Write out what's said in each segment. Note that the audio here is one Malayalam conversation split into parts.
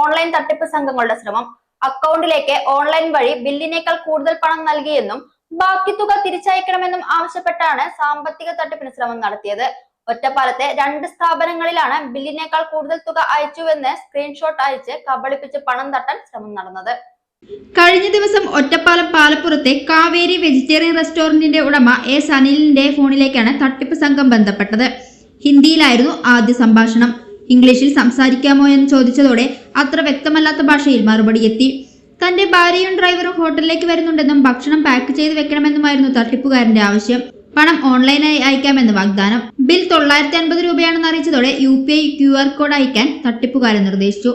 ഓൺലൈൻ തട്ടിപ്പ് സംഘങ്ങളുടെ ശ്രമം. അക്കൗണ്ടിലേക്ക് ഓൺലൈൻ വഴി ബില്ലിനേക്കാൾ കൂടുതൽ പണം നൽകിയെന്നും ബാക്കി തുക തിരിച്ചയക്കണമെന്നും ആവശ്യപ്പെട്ടാണ് സാമ്പത്തിക തട്ടിപ്പിന് ശ്രമം നടത്തിയത്. ഒറ്റപ്പാലത്തെ രണ്ട് സ്ഥാപനങ്ങളിലാണ് ബില്ലിനേക്കാൾ കൂടുതൽ തുക അയച്ചുവെന്ന് സ്ക്രീൻഷോട്ട് അയച്ച് കബളിപ്പിച്ച് പണം തട്ടാൻ ശ്രമം നടന്നത്. കഴിഞ്ഞ ദിവസം ഒറ്റപ്പാലം പാലപ്പുറത്തെ കാവേരി വെജിറ്റേറിയൻ റെസ്റ്റോറന്റിന്റെ ഉടമ എ സനിലിന്റെ ഫോണിലേക്കാണ് തട്ടിപ്പ് സംഘം ബന്ധപ്പെട്ടത്. ഹിന്ദിയിലായിരുന്നു ആദ്യ സംഭാഷണം. ഇംഗ്ലീഷിൽ സംസാരിക്കാമോ എന്ന് ചോദിച്ചതോടെ അത്ര വ്യക്തമല്ലാത്ത ഭാഷയിൽ മറുപടി എത്തി. തന്റെ ഭാര്യയും ഡ്രൈവറും ഹോട്ടലിലേക്ക് വരുന്നുണ്ടെന്നും ഭക്ഷണം പാക്ക് ചെയ്ത് വെക്കണമെന്നുമായിരുന്നു തട്ടിപ്പുകാരന്റെ ആവശ്യം. പണം ഓൺലൈനായി അയക്കാമെന്ന് വാഗ്ദാനം. ബിൽ തൊള്ളായിരത്തി അൻപത് രൂപയാണെന്ന് അറിയിച്ചതോടെ U P I Q R code അയക്കാൻ തട്ടിപ്പുകാരൻ നിർദ്ദേശിച്ചു.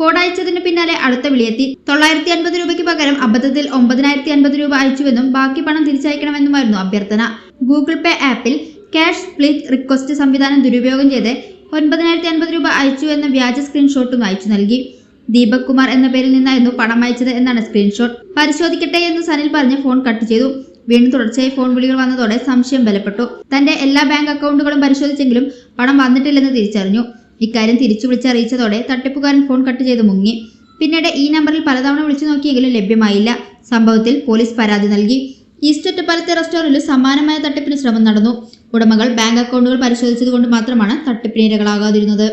കോഡ് അയച്ചതിന് പിന്നാലെ അടുത്ത വിളിയെത്തി തൊള്ളായിരത്തി അൻപത് രൂപയ്ക്ക് പകരം അബദ്ധത്തിൽ ഒമ്പതിനായിരത്തി അൻപത് രൂപ അയച്ചുവെന്നും ബാക്കി പണം തിരിച്ചയക്കണമെന്നുമായിരുന്നു അഭ്യർത്ഥന. ഗൂഗിൾ പേ ആപ്പിൽ ക്യാഷ് സ്പ്ലിറ്റ് റിക്വസ്റ്റ് സംവിധാനം ദുരുപയോഗം ചെയ്ത് ഒൻപതിനായിരത്തി അൻപത് രൂപ അയച്ചു എന്ന വ്യാജ സ്ക്രീൻഷോട്ടും അയച്ചു നൽകി. ദീപക് കുമാർ എന്ന പേരിൽ നിന്നായിരുന്നു പണം അയച്ചത് എന്നാണ് സ്ക്രീൻഷോട്ട്. പരിശോധിക്കട്ടെ എന്ന് സനിൽ പറഞ്ഞ് ഫോൺ കട്ട് ചെയ്തു. വീണ്ടും തുടർച്ചയായി ഫോൺ വിളികൾ വന്നതോടെ സംശയം ബലപ്പെട്ടു. തന്റെ എല്ലാ ബാങ്ക് അക്കൗണ്ടുകളും പരിശോധിച്ചെങ്കിലും പണം വന്നിട്ടില്ലെന്ന് തിരിച്ചറിഞ്ഞു. ഇക്കാര്യം തിരിച്ചു വിളിച്ചറിയിച്ചതോടെ തട്ടിപ്പുകാരൻ ഫോൺ കട്ട് ചെയ്ത് മുങ്ങി. പിന്നീട് ഈ നമ്പറിൽ പലതവണ വിളിച്ചു നോക്കിയെങ്കിലും ലഭ്യമായില്ല. സംഭവത്തിൽ പോലീസ് പരാതി നൽകി. ഈസ്റ്റ് ഒറ്റപ്പാലത്തെ റെസ്റ്റോറന്റിൽ സമാനമായ തട്ടിപ്പിന് ശ്രമം നടന്നു. ഉടമകൾ ബാങ്ക് അക്കൗണ്ടുകൾ പരിശോധിച്ചതുകൊണ്ട് മാത്രമാണ് തട്ടിപ്പിന് ഇരകളാകാതിരുന്നത്.